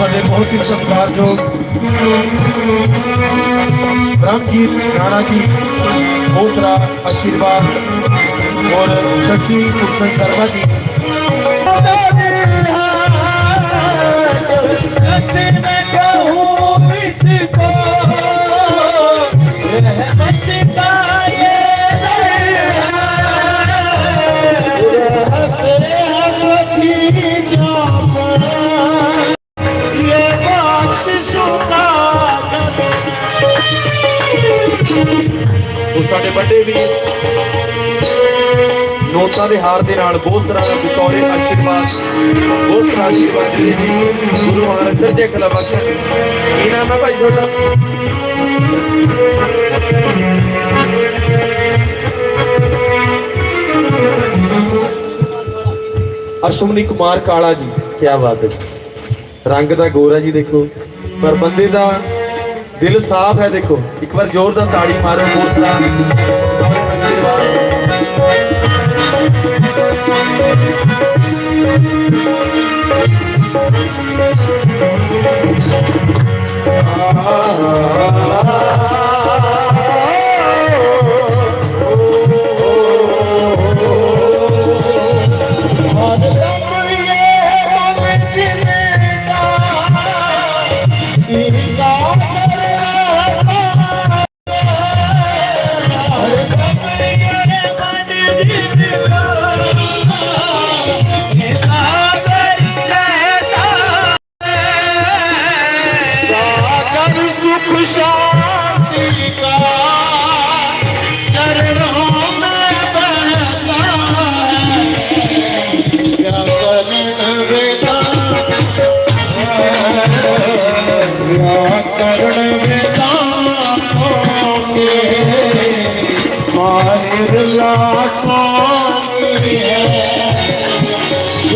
ਬਹੁਤ ਹੀ ਸਤਿਕਾਰਯੋਗ ਬ੍ਰਹਮਜੀਤ ਰਾਣਾ ਜੀ ਬਹੁਤ ਸਾਰਾ ਆਸ਼ੀਰਵਾਦ। ਔਰ ਸ਼ਸ਼ੀ ਭੂਸ਼ਣ ਸ਼ਰਮਾ ਜੀ। मैं ਉਹ ਸਾਡੇ ਵੱਡੇ ਵੀ ਨੋਟਾਂ ਦੇ ਹਾਰ ਦੇ ਨਾਲ ਬਹੁਤ ਤਰ੍ਹਾਂ ਦਾ ਬਤੌਰੇ ਆਸ਼ੀਰਵਾਦ, ਬਹੁਤ ਤਰ੍ਹਾਂ ਆਸ਼ੀਰਵਾਦ ਦੇ ਨੇ ਗੁਰੂ ਮਹਾਰਾਜ ਸਿਰ ਦੇ ਖਲਾ ਬਖਸ਼ਣ ਕੀ ਨਾਮ ਹੈ ਭਾਈ ਤੁਹਾਡਾ? ਅਸ਼ਵਨੀ ਕੁਮਾਰ ਕਾਲਾ ਜੀ ਕੀ ਬਾਤ ਹੈ। ਰੰਗ ਦਾ ਗੋਰਾ ਜੀ ਦੇਖੋ। ਪਰ ਬੰਦੇ ਦਾ ਦਿਲ ਸਾਫ਼ ਹੈ ਦੇਖੋ। ਇੱਕ ਵਾਰ ਜ਼ੋਰ ਦਾ ਤਾੜੀ ਮਾਰੋ ਦੋਸਤਾਂ ਆਪਣੇ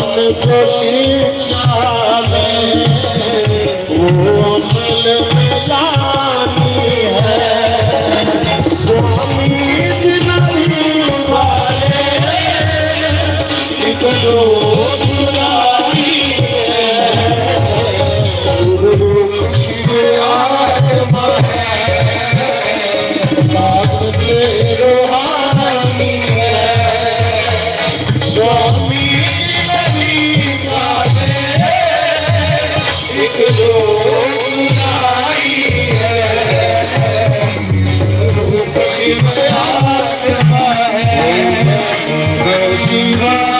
মন খুশি Shiv Shiv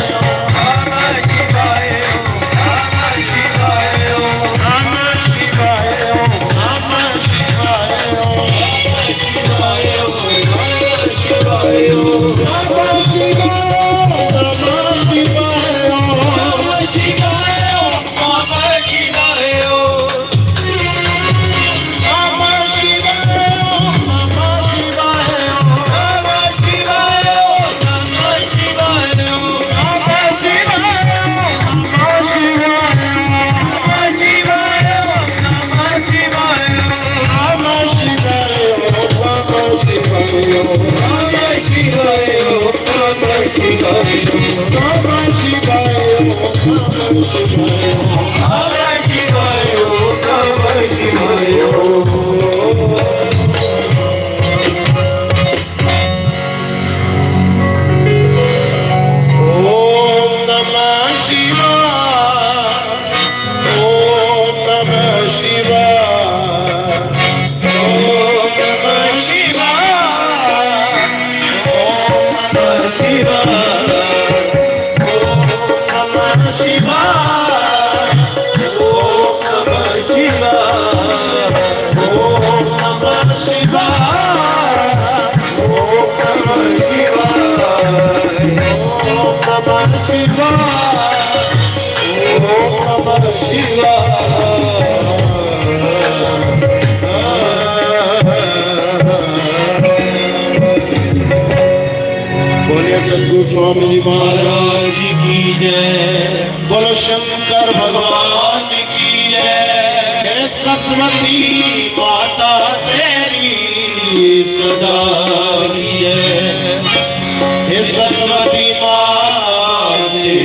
Thank you. Swami Maharaj. Saraswati माता तेरी सदा हे सरस्वती माँ तेरी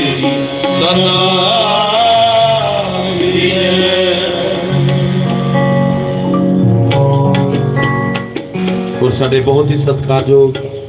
सदा और साढ़े बहुत ही सत्कारयोग